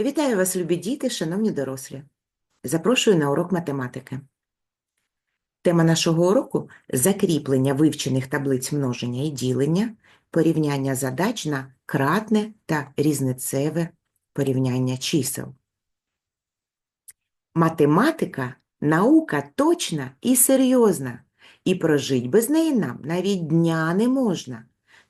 Вітаю вас, любі діти, шановні дорослі. Запрошую на урок математики. Тема нашого уроку – закріплення вивчених таблиць множення і ділення, порівняння задач на кратне та різницеве порівняння чисел. Математика – наука точна і серйозна, і прожить без неї нам навіть дня не можна.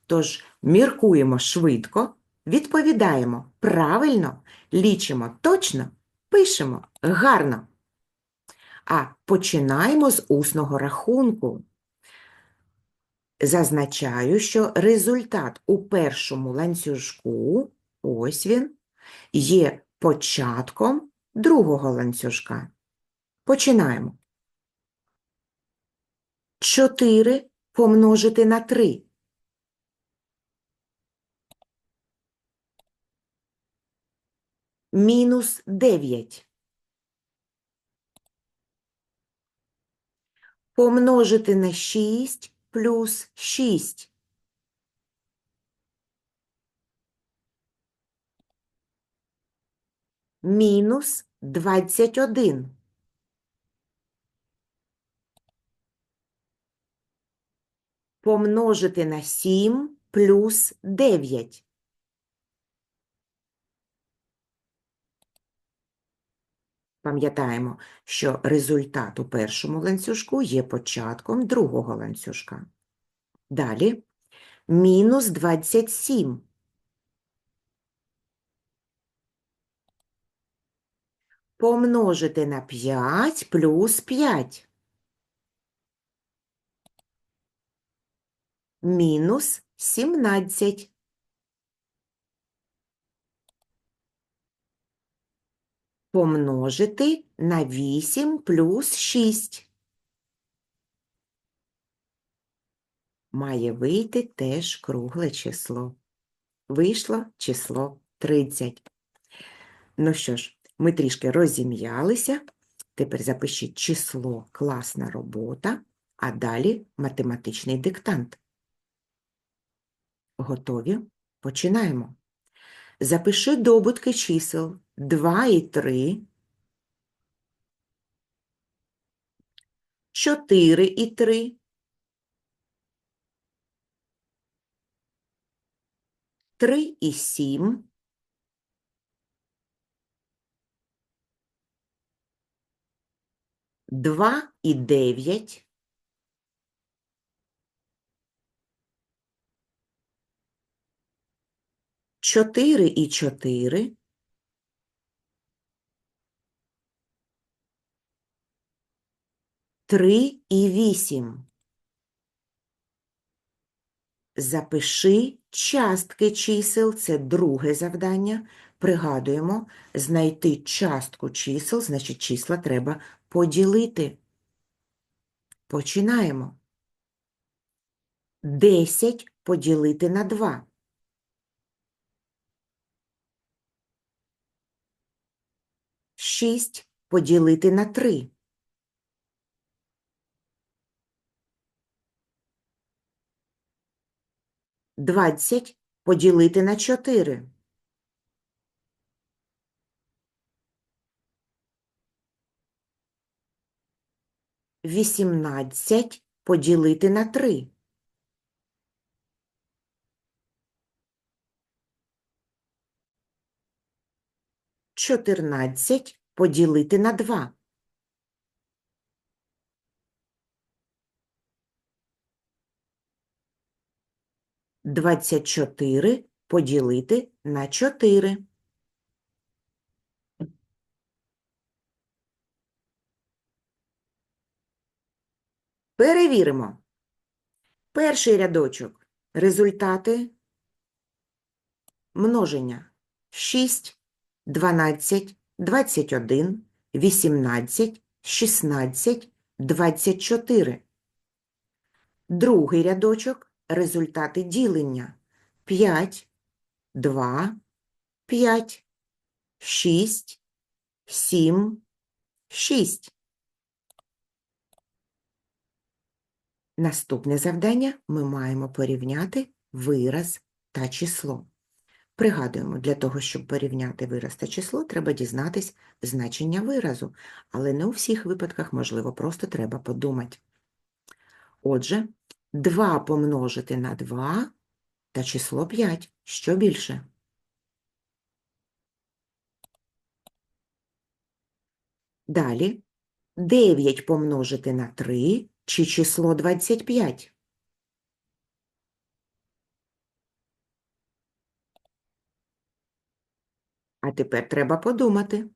Тож міркуємо швидко, відповідаємо правильно, лічимо точно, пишемо гарно. А починаємо з усного рахунку. Зазначаю, що результат у першому ланцюжку, ось він, є початком другого ланцюжка. Починаємо. 4 помножити на 3. Мінус 9. Помножити на 6 плюс 6. Мінус 21. Помножити на 7 плюс 9. Пам'ятаємо, що результат у першому ланцюжку є початком другого ланцюжка. Далі мінус 27. Помножити на 5 плюс 5. Мінус 17. Помножити на 8 плюс 6. Має вийти теж кругле число. Вийшло число 30. Ну що ж, ми трішки розім'ялися. Тепер запишіть число класна робота, а далі математичний диктант. Готові? Починаємо. Запиши добутки чисел 2 і 3, 4 і 3, 3 і 7, 2 і 9, 4 і 4, Три і вісім. Запиши частки чисел, це друге завдання. Пригадуємо, знайти частку чисел, значить числа треба поділити. Починаємо. 10 поділити на 2. Шість поділити на 3. Двадцять поділити на чотири. Вісімнадцять поділити на три. Чотирнадцять поділити на два. Двадцять чотири поділити на чотири. Перевіримо. Перший рядочок. Результати множення. 6, 12, 21, 18, 16, 24. Другий рядочок. Результати ділення. 5, 2, 5, 6, 7, 6. Наступне завдання ми маємо порівняти вираз та число. Пригадуємо, для того, щоб порівняти вираз та число, треба дізнатись значення виразу, але не у всіх випадках, можливо, просто треба подумати. Отже, 2 помножити на 2 та число 5. Що більше? Далі 9 помножити на 3 чи число 25. А тепер треба подумати.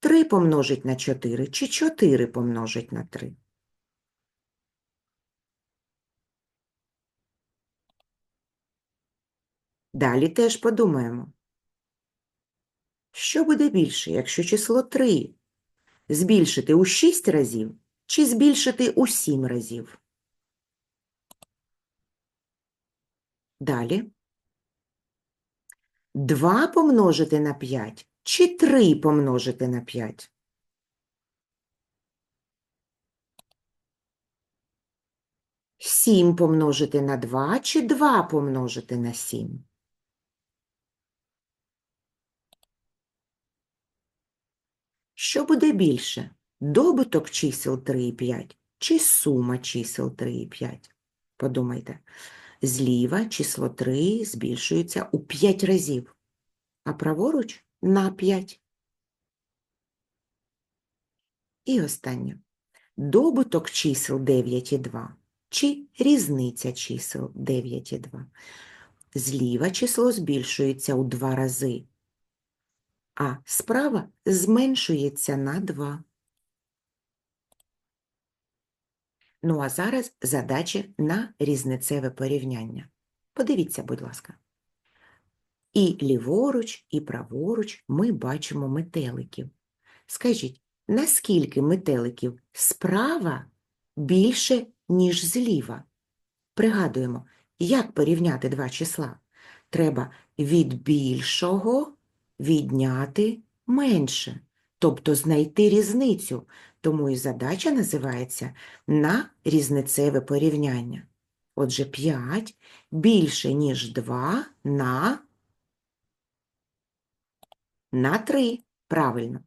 3 помножить на 4 чи 4 помножить на 3. Далі теж подумаємо. Що буде більше, якщо число 3 збільшити у 6 разів чи збільшити у 7 разів? Далі. 2 помножити на 5 чи 3 помножити на 5? Сім помножити на 2 чи 2 помножити на 7? Що буде більше? Добуток чисел 3 і 5 чи сума чисел 3 і 5? Подумайте. Зліва число 3 збільшується у 5 разів, а праворуч на 5. І останнє. Добуток чисел 9 і 2 чи різниця чисел 9 і 2. Зліва число збільшується у 2 рази, а справа зменшується на 2. Ну а зараз задача на різницеве порівняння. Подивіться, будь ласка. І ліворуч, і праворуч ми бачимо метеликів. Скажіть, наскільки метеликів справа більше, ніж зліва? Пригадуємо, як порівняти два числа? Треба від більшого відняти менше, тобто знайти різницю. Тому і задача називається на різницеве порівняння. Отже, 5 більше, ніж 2 на, на 3. Правильно.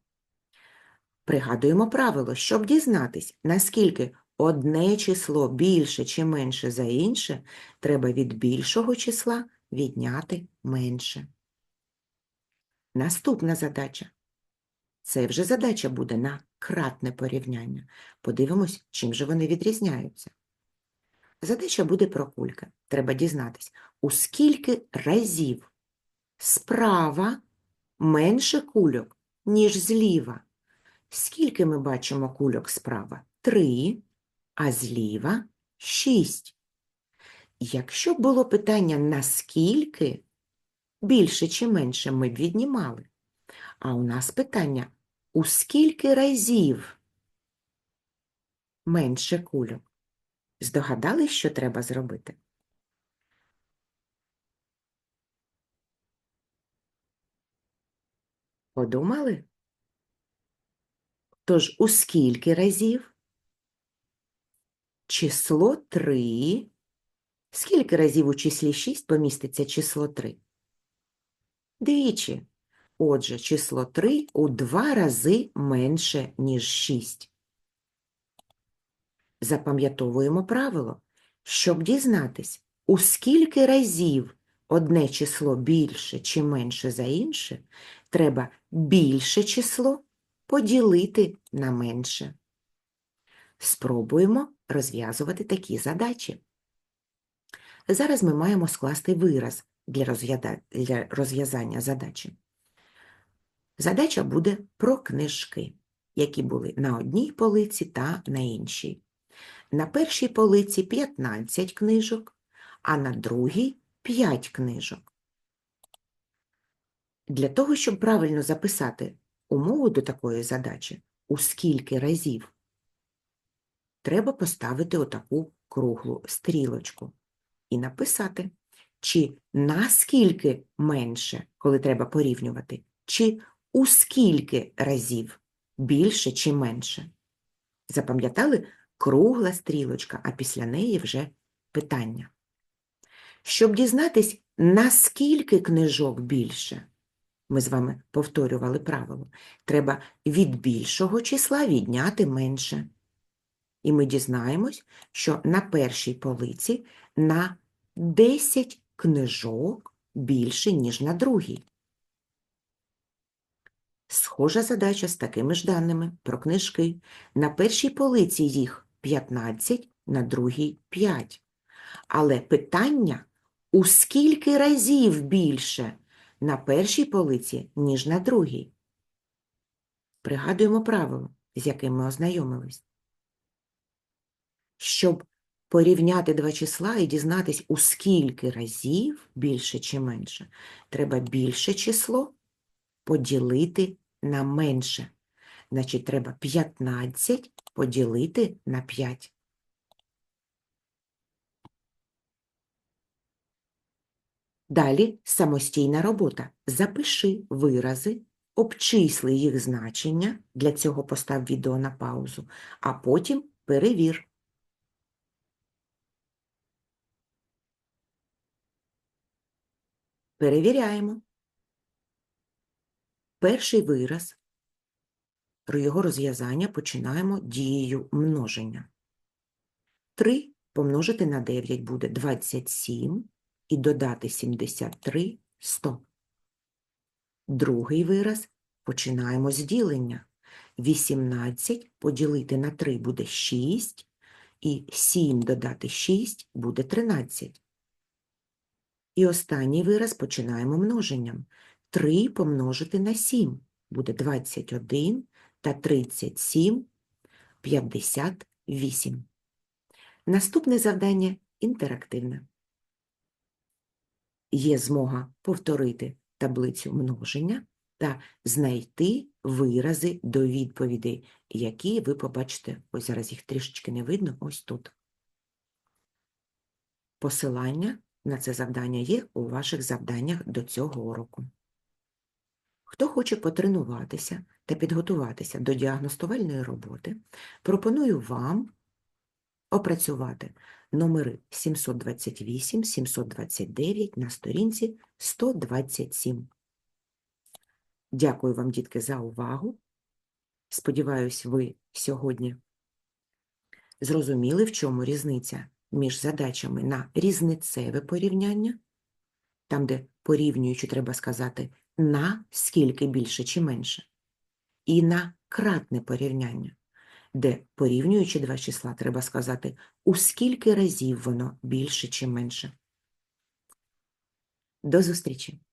Пригадуємо правило, щоб дізнатись, наскільки одне число більше чи менше за інше, треба від більшого числа відняти менше. Наступна задача. Це вже задача буде на кратне порівняння. Подивимось, чим же вони відрізняються. Задача буде про кульки. Треба дізнатись, у скільки разів справа менше кульок, ніж зліва. Скільки ми бачимо кульок справа? Три, а зліва шість. Якщо було питання наскільки, більше чи менше ми б віднімали. А у нас питання у скільки разів менше кульок? Здогадались, що треба зробити? Подумали? Тож у скільки разів? Число 3. Скільки разів у числі 6 поміститься число 3? Двічі. Отже, число 3 у два рази менше, ніж 6. Запам'ятовуємо правило. Щоб дізнатись, у скільки разів одне число більше чи менше за інше, треба більше число поділити на менше. Спробуємо розв'язувати такі задачі. Зараз ми маємо скласти вираз для розв'язання задачі. Задача буде про книжки, які були на одній полиці та на іншій. На першій полиці 15 книжок, а на другій 5 книжок. Для того, щоб правильно записати умову до такої задачі, у скільки разів, треба поставити отаку круглу стрілочку і написати, чи наскільки менше, коли треба порівнювати, чи у скільки разів більше чи менше. Запам'ятали кругла стрілочка, а після неї вже питання. Щоб дізнатись, наскільки книжок більше, ми з вами повторювали правило, треба від більшого числа відняти менше. І ми дізнаємось, що на першій полиці на 10 книжок більше, ніж на другій. Схожа задача з такими ж даними про книжки. На першій полиці їх 15, на другій 5. Але питання, у скільки разів більше на першій полиці, ніж на другій? Пригадуємо правило, з яким ми ознайомились. Щоб порівняти два числа і дізнатись, у скільки разів більше чи менше, треба більше число поділити на менше. Значить, треба 15 поділити на 5. Далі самостійна робота. Запиши вирази, обчисли їх значення, для цього постав відео на паузу, а потім перевір. Перевіряємо. Перший вираз, про його розв'язання починаємо дією множення. 3 помножити на 9 буде 27 і додати 73 – 100. Другий вираз починаємо з ділення. 18 поділити на 3 буде 6, і 7 додати 6 буде 13. І останній вираз починаємо множенням. 3 помножити на 7 буде 21 та 37 – 58. Наступне завдання інтерактивне. Є змога повторити таблицю множення та знайти вирази до відповідей, які ви побачите, ось зараз їх трішечки не видно, ось тут. Посилання на це завдання є у ваших завданнях до цього уроку. Хто хоче потренуватися та підготуватися до діагностувальної роботи, пропоную вам опрацювати номери 728, 729 на сторінці 127. Дякую вам, дітки, за увагу. Сподіваюсь, ви сьогодні зрозуміли, в чому різниця між задачами на різницеве порівняння, там, де порівнюючи, треба сказати, на скільки більше чи менше, і на кратне порівняння, де порівнюючи два числа, треба сказати, у скільки разів воно більше чи менше. До зустрічі!